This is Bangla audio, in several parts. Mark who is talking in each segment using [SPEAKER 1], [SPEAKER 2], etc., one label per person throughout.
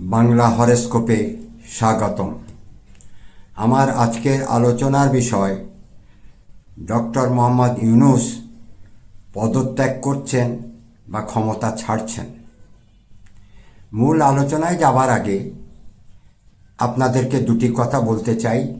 [SPEAKER 1] বাংলা হরেস্কোপে স্বাগতম। আমার আজকের আলোচনার বিষয়, ডক্টর মোহাম্মদ ইউনুস পদত্যাগ করছেন বা ক্ষমতা ছাড়ছেন। মূল আলোচনায় যাবার আগে আপনাদেরকে দুটি কথা বলতে চাই।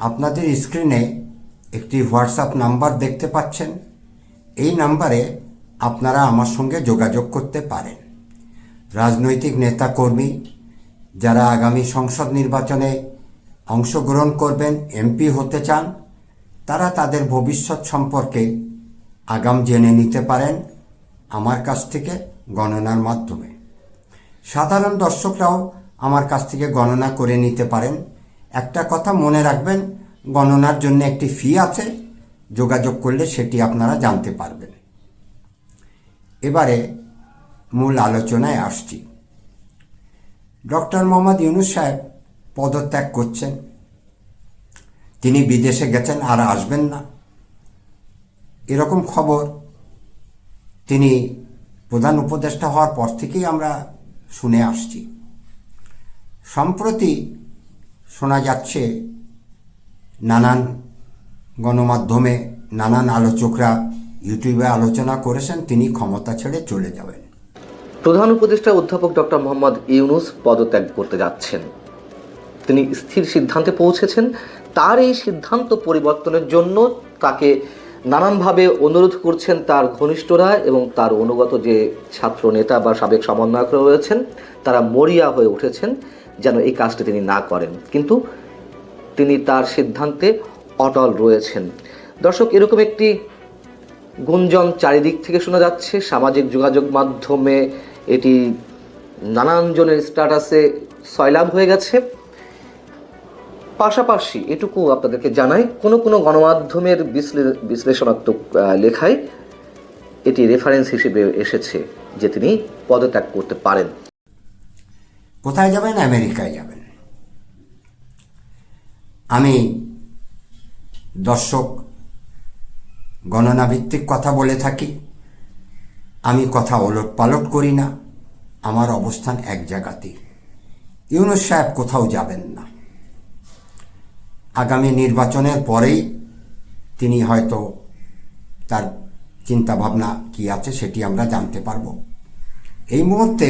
[SPEAKER 1] আপনাদের স্ক্রিনে একটি হোয়াটসঅ্যাপ নাম্বার দেখতে পাচ্ছেন। এই নাম্বারে আপনারা আমার সঙ্গে যোগাযোগ করতে পারেন। রাজনৈতিক নেতাকর্মী যারা আগামী সংসদ নির্বাচনে অংশগ্রহণ করবেন, এমপি হতে চান, তারা তাদের ভবিষ্যৎ সম্পর্কে আগাম জেনে নিতে পারেন আমার কাছ থেকে গণনার মাধ্যমে। সাধারণ দর্শকরাও আমার কাছ থেকে গণনা করে নিতে পারেন। একটা কথা মনে রাখবেন, গণনার জন্য একটি ফি আছে, যোগাযোগ করলে সেটি আপনারা জানতে পারবেন। এবারে মূল আলোচনায় আসছি। ডক্টর মোহাম্মদ ইউনুস সাহেব পদত্যাগ করছেন। তিনি বিদেশে গেছেন, আর আসবেন না। এরকম খবর তিনি প্রধান উপদেষ্টা হওয়ার পর থেকেই আমরা শুনে আসছি। সম্প্রতি শোনা যাচ্ছে, নানান গণমাধ্যমে নানান আলোচকরা ইউটিউবে আলোচনা করেছেন, তিনি ক্ষমতা ছেড়ে চলে যাবেন।
[SPEAKER 2] প্রধান উপদেষ্টা অধ্যাপক ডক্টর মোহাম্মদ ইউনুস পদত্যাগ করতে যাচ্ছেন। তিনি স্থির সিদ্ধান্তে পৌঁছেছেন। তার এই সিদ্ধান্ত পরিবর্তনের জন্য তাকে নানানভাবে অনুরোধ করছেন তার ঘনিষ্ঠরা এবং তার অনুগত যে ছাত্র নেতা বা সাবেক সমন্বয়ক রয়েছেন, তারা মরিয়া হয়ে উঠেছেন যেন এই কাজটি তিনি না করেন। কিন্তু তিনি তার সিদ্ধান্তে অটল রয়েছেন। দর্শক, এরকম একটি গুঞ্জন চারিদিক থেকে শোনা যাচ্ছে। সামাজিক যোগাযোগ মাধ্যমে এটি নানান জনের স্ট্যাটাসে সয়লাভ হয়ে গেছে। পাশাপাশি এটুকু আপনাদেরকে জানাই, কোনো কোনো গণমাধ্যমের বিশ্লে- বিশ্লেষণাত্মক লেখায় এটি রেফারেন্স হিসেবে এসেছে যে তিনি পদত্যাগ করতে পারেন।
[SPEAKER 1] কোথায় যাবেন? আমেরিকায় যাবেন। আমি দর্শক গণনা ভিত্তিক কথা বলে থাকি। আমি কথা ওলট পালট করি না, আমার অবস্থান এক জায়গাতেই। ইউনুস সাহেব কোথাও যাবেন না। আগামী নির্বাচনের পরেই তিনি হয়তো তার চিন্তাভাবনা কি আছে সেটি আমরা জানতে পারব। এই মুহূর্তে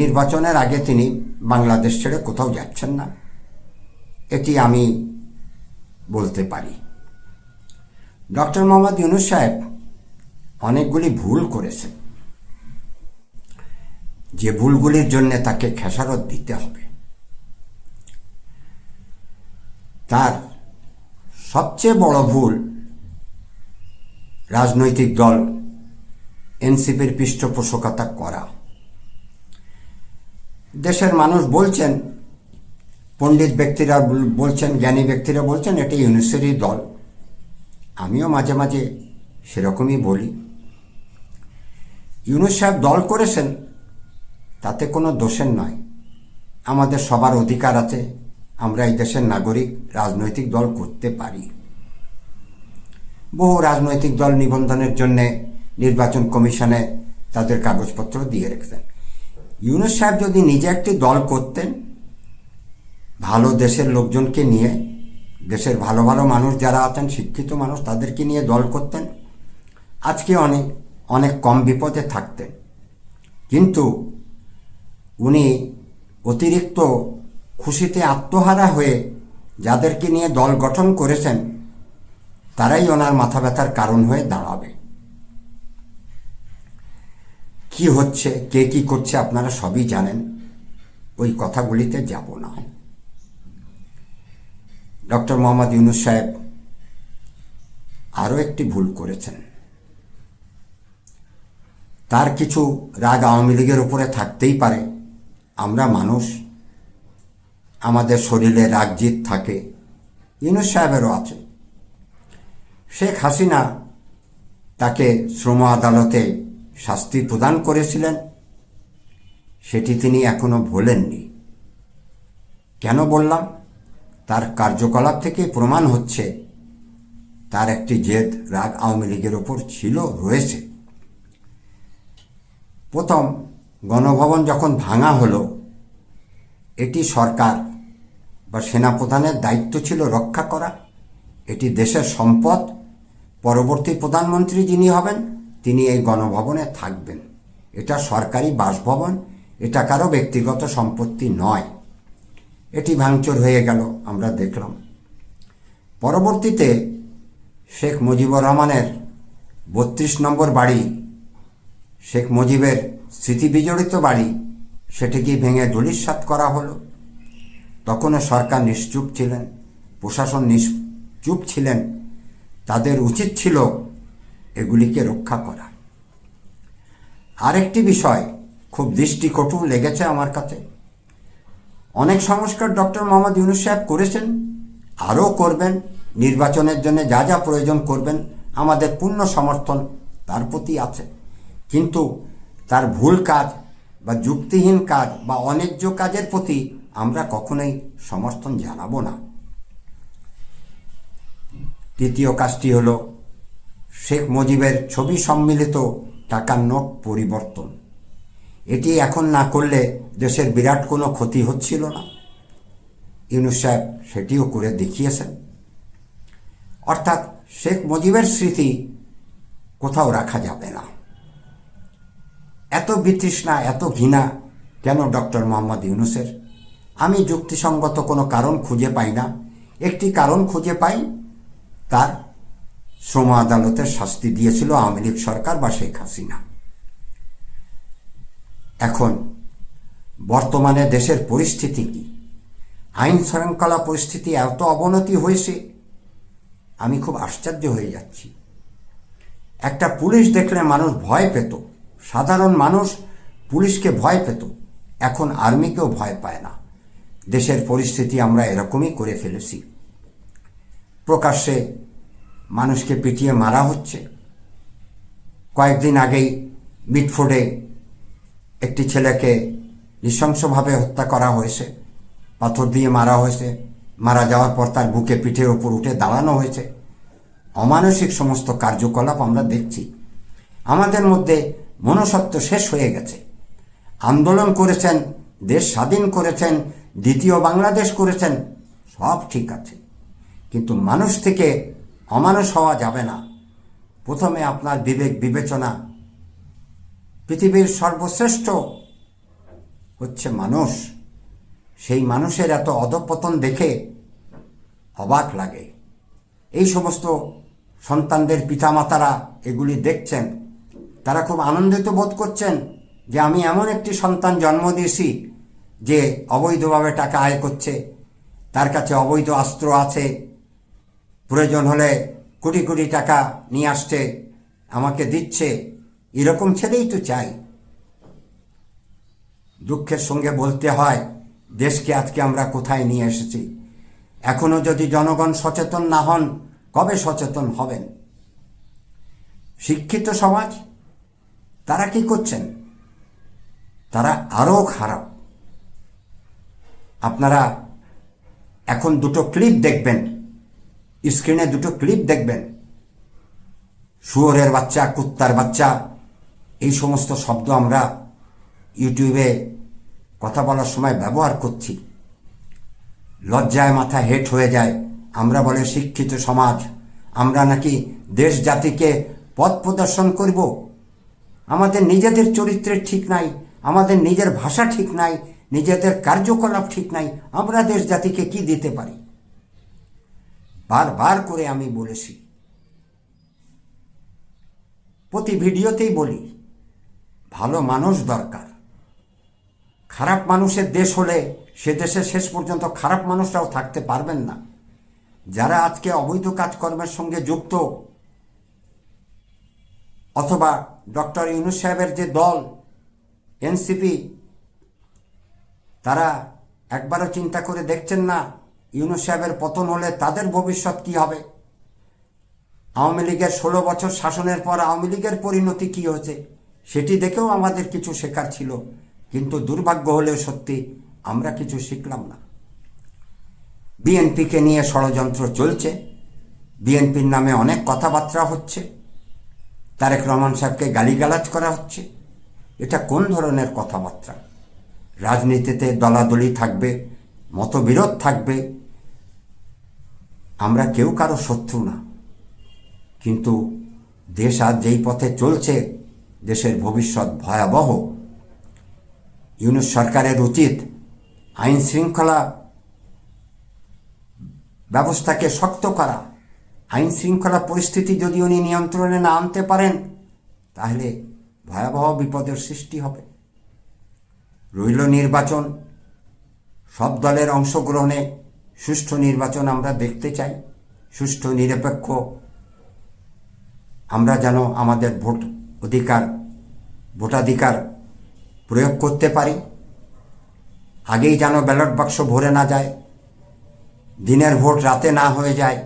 [SPEAKER 1] নির্বাচনের আগে তিনি বাংলাদেশ ছেড়ে কোথাও যাচ্ছেন না, এটি আমি বলতে পারি। ডক্টর মোহাম্মদ ইউনুস সাহেব অনেকগুলি ভুল করেছেন। যে ভুলগুলির জন্য তাকে খেসারত দিতে হবে। তার সবচেয়ে বড় ভুল রাজনৈতিক দল এনসিপির পৃষ্ঠপোষকতা করা। দেশের মানুষ বলছেন, পণ্ডিত ব্যক্তিরা বলছেন, জ্ঞানী ব্যক্তিরা বলছেন, এটা ইউনিসেরই দল। আমিও মাঝে মাঝে সেরকমই বলি। ইউনুস সাহেব দল করেছেন তাতে কোনো দোষের নয়। আমাদের সবার অধিকার আছে, আমরা এই দেশের নাগরিক, রাজনৈতিক দল করতে পারি। বহু রাজনৈতিক দল নিবন্ধনের জন্য নির্বাচন কমিশনে তাদের কাগজপত্র দিয়ে রেখেছেন। ইউনুস সাহেব যদি নিজে একটি দল করতেন, ভালো দেশের লোকজনকে নিয়ে, দেশের ভালো ভালো মানুষ যারা আছেন, শিক্ষিত মানুষ, তাদেরকে নিয়ে দল করতেন, আজকে অনেক অনেক কম বিপদে থাকতেন। কিন্তু উনি অতিরিক্ত খুশিতে আত্মহারা হয়ে যাদেরকে নিয়ে দল গঠন করেছেন, তারাই ওনার মাথা ব্যথার কারণ হয়ে দাঁড়াবে। কি হচ্ছে, কে কি করছে আপনারা সবই জানেন। ওই কথাগুলিতে যাব না। ডক্টর মোহাম্মদ ইউনুস সাহেব আরও একটি ভুল করেছেন। তার কিছু রাগ আওয়ামী লীগের উপরে থাকতেই পারে। আমরা মানুষ, আমাদের শরীরে রাগ জিত থাকে ইউনুস সাহেবেরও আছে। শেখ হাসিনা তাকে শ্রম আদালতে শাস্তি প্রদান করেছিলেন, সেটি তিনি এখনও ভোলেননি। কেন বললাম? তার কার্যকলাপ থেকে প্রমাণ হচ্ছে, তার একটি জেদ রাগ আওয়ামী লীগের ওপর ছিল, রয়েছে। প্রথম গণভবন যখন ভাঙা হলো, এটি সরকার বা সেনাপ্রধানের দায়িত্ব ছিল রক্ষা করা। এটি দেশের সম্পদ। পরবর্তী প্রধানমন্ত্রী যিনি হবেন, তিনি এই গণভবনে থাকবেন। এটা সরকারি বাসভবন, এটা কারও ব্যক্তিগত সম্পত্তি নয়। এটি ভাঙচুর হয়ে গেল, আমরা দেখলাম। পরবর্তীতে শেখ মুজিবুর রহমানের বত্রিশ নম্বর বাড়ি শেখ মুজিবের স্মৃতি বিজড়িত বাড়ি, সেটিকে ভেঙে ধুলিস্বাত করা হলো। তখনও সরকার নিশ্চুপ ছিলেন, প্রশাসন নিশ্চুপ ছিলেন। তাদের উচিত ছিল এগুলিকে রক্ষা করা। আরেকটি বিষয় খুব দৃষ্টিকটু লেগেছে আমার কাছে। অনেক সংস্কার ডক্টর মোহাম্মদ ইউনুস সাহেব করেছেন, আরও করবেন, নির্বাচনের জন্য যা যা প্রয়োজন করবেন, আমাদের পূর্ণ সমর্থন তার প্রতি আছে। কিন্তু তার ভুল কাজ বা যুক্তিহীন কাজ বা অন্যায্য কাজের প্রতি আমরা কখনোই সমর্থন জানাব না। তৃতীয় কাজটি হলো শেখ মুজিবের ছবি সম্মিলিত টাকার নোট পরিবর্তন। এটি এখন না করলে দেশের বিরাট কোনো ক্ষতি হচ্ছিল না। ইউনুস সাহেব সেটিও করে দেখিয়েছেন। অর্থাৎ শেখ মুজিবের স্মৃতি কোথাও রাখা যাবে না। এত বিতৃষ্ণা, এত ঘৃণা, কেন ডক্টর মোহাম্মদ ইউনুসের? আমি যুক্তিসঙ্গত কোনো কারণ খুঁজে পাই না। একটি কারণ খুঁজে পাই, তার শ্রম আদালতের শাস্তি দিয়েছিল আওয়ামী লীগ সরকার বা শেখ হাসিনা। এখন, বর্তমানে দেশের পরিস্থিতি কি? আইন শৃঙ্খলা পরিস্থিতি এত অবনতি হয়েছে, আমি খুব আশ্চর্য হয়ে যাচ্ছি। একটা পুলিশ দেখলে মানুষ ভয় পেত সাধারণ মানুষ পুলিশকে ভয় পেত। এখন আর্মিকেও ভয় পায় না। দেশের পরিস্থিতি আমরা এরকমই করে ফেলেছি। প্রকাশ্যে মানুষকে পিটিয়ে মারা হচ্ছে। কয়েকদিন আগেই মিটফোর্ডে একটি ছেলেকে নৃশংসভাবে হত্যা করা হয়েছে। পাথর দিয়ে মারা হয়েছে। মারা যাওয়ার পর তার বুকে পিঠের ওপর উঠে দাঁড়ানো হয়েছে। অমানসিক সমস্ত কার্যকলাপ আমরা দেখছি। আমাদের মধ্যে মনসত্ব শেষ হয়ে গেছে। আন্দোলন করেছেন, দেশ স্বাধীন করেছেন, দ্বিতীয় বাংলাদেশ করেছেন, সব ঠিক আছে। কিন্তু মানুষ থেকে অমানুষ হওয়া যাবে না। প্রথমে আপনার বিবেক বিবেচনা। পৃথিবীর সর্বশ্রেষ্ঠ হচ্ছে মানুষ। সেই মানুষের এত অধপতন দেখে অবাক লাগে। এই সমস্ত সন্তানদের পিতামাতারা এগুলি দেখছেন। তারা খুব আনন্দিত বোধ করছেন যে আমি এমন একটি সন্তান জন্ম দিয়েছি যে অবৈধভাবে টাকা আয় করছে। তার কাছে অবৈধ অস্ত্র আছে। প্রয়োজন হলে কোটি কোটি টাকা নিয়ে আসছে, আমাকে দিচ্ছে। এরকম ছেলেই তো চাই। দুঃখের সঙ্গে বলতে হয়, দেশকে আজকে আমরা কোথায় নিয়ে এসেছি? এখনও যদি জনগণ সচেতন না হন, কবে সচেতন হবেন? শিক্ষিত সমাজ তারা কি করছেন? তারা আরও খারাপ। আপনারা এখন দুটো ক্লিপ দেখবেন। স্ক্রিনে দুটো ক্লিপ দেখবেন। শুয়োরের বাচ্চা, কুত্তার বাচ্চা, এই সমস্ত শব্দ আমরা ইউটিউবে কথা বলার সময় ব্যবহার করছি। লজ্জায় মাথা হেট হয়ে যায়। আমরা বলে শিক্ষিত সমাজ, আমরা নাকি দেশ জাতিকে পথ প্রদর্শন করব? আমাদের নিজেদের চরিত্রের ঠিক নাই, আমাদের নিজের ভাষা ঠিক নাই, নিজেদের কার্যকলাপ ঠিক নাই, আমরা দেশ জাতিকে কি দিতে পারি? বারবার করে আমি বলেছি। প্রতি ভিডিওতেই বলি, ভালো মানুষ দরকার। খারাপ মানুষের দেশ হলে সে দেশে শেষ পর্যন্ত খারাপ মানুষরাও থাকতে পারবেন না। যারা আজকে অবৈধ কাজকর্মের সঙ্গে যুক্ত, অথবা ডক্টর ইউনুস সাহেবের যে দল, এনসিপি, তারা একবারও চিন্তা করে দেখছেন না ইউনুস সাহেবের পতন হলে তাদের ভবিষ্যৎ কি হবে? আওয়ামী লীগের ষোলো বছর শাসনের পর আওয়ামী লীগের পরিণতি কী হয়েছে? সেটি দেখেও আমাদের কিছু শেখার ছিল, কিন্তু দুর্ভাগ্য হলেও সত্যি আমরা কিছু শিখলাম না। বিএনপিকে নিয়ে ষড়যন্ত্র চলছে, বিএনপির নামে অনেক কথাবার্তা হচ্ছে। তারেক রহমান সাহেবকে গালিগালাজ করা হচ্ছে। এটা কোন ধরনের কথাবার্তা? রাজনীতিতে দলাদলি থাকবে, মতবিরোধ থাকবে। আমরা কেউ কারও শত্রু না। কিন্তু দেশ আজ যেই পথে চলছে, দেশের ভবিষ্যৎ ভয়াবহ। ইউনুস সরকারের উচিত আইন শৃঙ্খলা ব্যবস্থাকে শক্ত করা। আইন শৃঙ্খলা পরিস্থিতি যদি উনি নিয়ন্ত্রণে না আনতে পারেন, তাহলে ভয়াবহ বিপদের সৃষ্টি হবে। রইল নির্বাচন, সব দলের অংশগ্রহণে সুষ্ঠু নির্বাচন আমরা দেখতে চাই। সুষ্ঠু, নিরপেক্ষ, আমরা যেন আমাদের ভোট অধিকার, ভোটাধিকার প্রয়োগ করতে পারি। আগেই যেন ব্যালট বাক্স ভরে না যায়, দিনের ভোট রাতে না হয়ে যায়।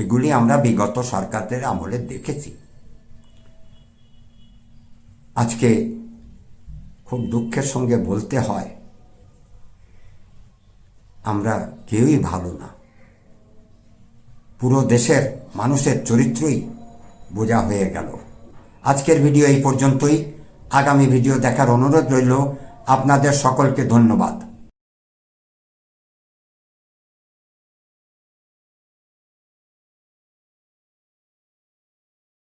[SPEAKER 1] এগুলি আমরা বিগত সরকারদের আমলে দেখেছি। আজকে খুব দুঃখের সঙ্গে বলতে হয়, আমরা কেউই ভালো না। পুরো দেশের মানুষের চরিত্রই বোঝা হয়ে গেল। আজকের ভিডিও এই পর্যন্তই। আগামী ভিডিও দেখার অনুরোধ রইল। আপনাদের সকলকে ধন্যবাদ।